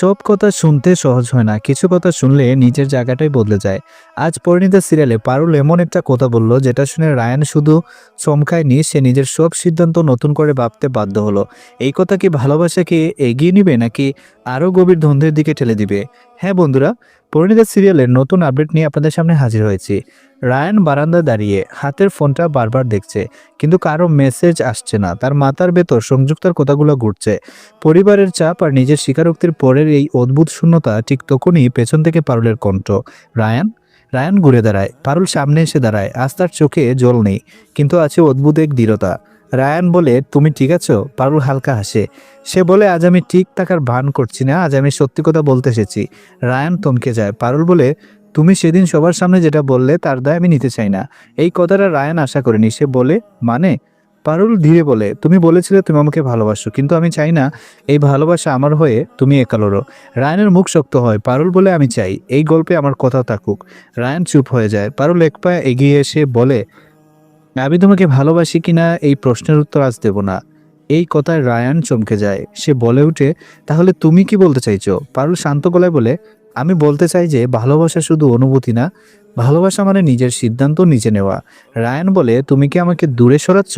সব কথা শুনতে সহজ হয় না। কিছু কথা শুনলে নিজের জায়গাটাই বদলে যায়। আজ পরিণীতা সিরিয়ালে পারুল এমন একটা কথা বলল, যেটা শুনে রায়ান শুধু চমকায়নি, সে নিজের সব সিদ্ধান্ত নতুন করে ভাবতে বাধ্য হলো। এই কথা কি ভালোবাসাকে এগিয়ে নিবে, নাকি আরও গভীর দ্বন্দ্বের দিকে ঠেলে দিবে? হ্যাঁ বন্ধুরা পরিণীতা সিরিয়ালের নতুন আপডেট নিয়ে আপনাদের সামনে হাজির হয়েছি। রায়ান বারান্দায় দাঁড়িয়ে হাতের ফোনটা বারবার দেখছে, কিন্তু কারও মেসেজ আসছে না। তার মাথার ভেতর সংযুক্তার কথাগুলো ঘুরছে। পরিবারের চাপ আর নিজের স্বীকারোক্তির পরের এই অদ্ভুত শূন্যতা ঠিক তখনই পেছন থেকে পারলের কণ্ঠ। রায়ান রায়ান ঘুরে দাঁড়ায়। পারুল সামনে এসে দাঁড়ায়। আজ তার চোখে জল নেই, কিন্তু আছে অদ্ভুত এক দৃঢ়তা। রায়ান বলে, তুমি ঠিক আছো? পারুল হালকা হাসে। সে বলে, আজ আমি ঠিক থাকার ভান করছি না, আজ আমি সত্যি কথা বলতে এসেছি। রায়ান তমকে যায়। পারুল বলে, তুমি সেদিন সবার সামনে যেটা বললে, তার দায় আমি নিতে চাই না। এই কথাটা রায়ান আশা করেনি। সে বলে মানে? পারুল ধীরে বলে, তুমি বলেছিলে তুমি আমাকে ভালোবাসো, কিন্তু আমি চাই না এই ভালোবাসা আমার হয়ে তুমি একালোরো। রায়নের মুখ শক্ত হয়, পারুল বলে আমি চাই, এই গল্পে আমার কথা থাকুক। রায়ান চুপ হয়ে যায়, পারুল এক পা এগিয়ে এসে বলে, আমি তোমাকে ভালোবাসি কিনা এই প্রশ্নের উত্তর আজ দেব না। এই কথায় রায়ান চমকে যায়, সে বলে উঠে তাহলে তুমি কি বলতে চাইছো? পারুল শান্ত গলায় বলে আমি বলতে চাই যে ভালোবাসা শুধু অনুভূতি না, ভালোবাসা মানে নিজের সিদ্ধান্ত নিজে নেওয়া। রায়ান বলে, তুমি কি আমাকে দূরে সরাচ্ছ?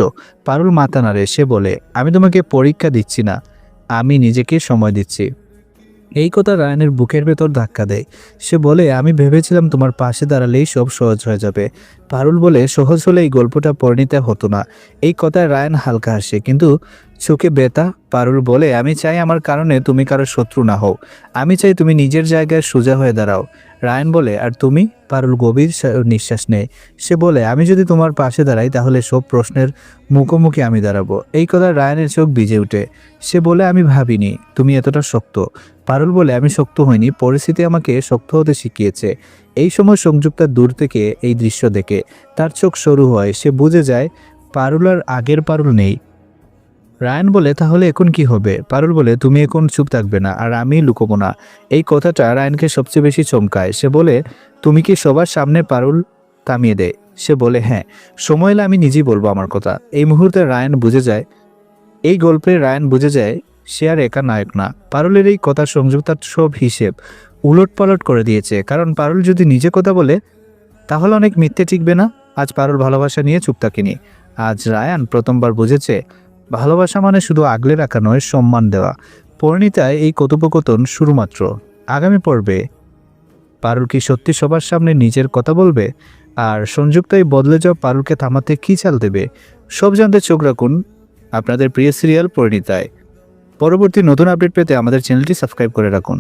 পারুল মাথা নাড়ে সে বলে, আমি তোমাকে পরীক্ষা দিচ্ছি না, আমি নিজেকে সময় দিচ্ছি। এই কথা রায়ানের বুকের ভেতর ধাক্কা দেয়। সে বলে, আমি ভেবেছিলাম তোমার পাশে দাঁড়ালেই সব সহজ হয়ে যাবে। পারুল বলে, সহজ হলে এই গল্পটা পরিণীতে হতো না। এই কথায় রায়ান হালকা হাসে, কিন্তু চোখে বেতা পারুল বলে, আমি চাই আমার কারণে তুমি কারও শত্রু না হও। আমি চাই তুমি নিজের জায়গায় সোজা হয়ে দাঁড়াও। রায়ান বলে, আর তুমি? পারুল গভীর নিঃশ্বাস নেয়। সে বলে, আমি যদি তোমার পাশে দাঁড়াই, তাহলে সব প্রশ্নের মুখোমুখি আমি দাঁড়াবো। এই কথা রায়ানের চোখ ভিজে ওঠে সে বলে, আমি ভাবিনি, তুমি এতটা শক্ত। পারুল বলে, আমি শক্ত হইনি, পরিস্থিতি আমাকে শক্ত হতে শিখিয়েছে। এই সময় সংযুক্তা দূর থেকে এই দৃশ্য দেখে, তার চোখ সরু হয়। সে বুঝে যায়, পারুল আর আগের পারুল নেই। রায়ান বলে, তাহলে এখন কি হবে? পারুল বলে, তুমি এখন চুপ থাকবে না, আর আমি লুকোবো না। এই কথাটা রায়ানকে সবচেয়ে বেশি চমকায়। সে বলে, তুমি কি সবার সামনে পারুল থামিয়ে দেয় সে বলে হ্যাঁ সময় আমি নিজেই বলব আমার কথা। এই মুহূর্তে রায়ান বুঝে যায়, এই গল্পে রায়ান বুঝে যায়, সে আর একা নায়ক না। পারুলের এই কথা সংযুক্তার সব হিসেব উলট পালট করে দিয়েছে। কারণ পারুল যদি নিজে কথা বলে, তাহলে অনেক মিথ্যে টিকবে না। আজ পারুল ভালোবাসা নিয়ে চুপ থাকেনি। আজ রায়ান প্রথমবার বুঝেছে ভালোবাসা মানে শুধু আগলে রাখা নয়, সম্মান দেওয়া। পরিণীতায় এই কথোপকথন শুরুমাত্র আগামী পর্বে পারুল কি সত্যি সবার সামনে নিজের কথা বলবে আর সংযুক্তাই বদলে যাওয়া পারুলকে থামাতে কী চাল দেবে, সব জানতে চোখ রাখুন আপনাদের প্রিয় সিরিয়াল পরিণীতায়। পরবর্তী নতুন আপডেট পেতে আমাদের চ্যানেলটি সাবস্ক্রাইব করে রাখুন।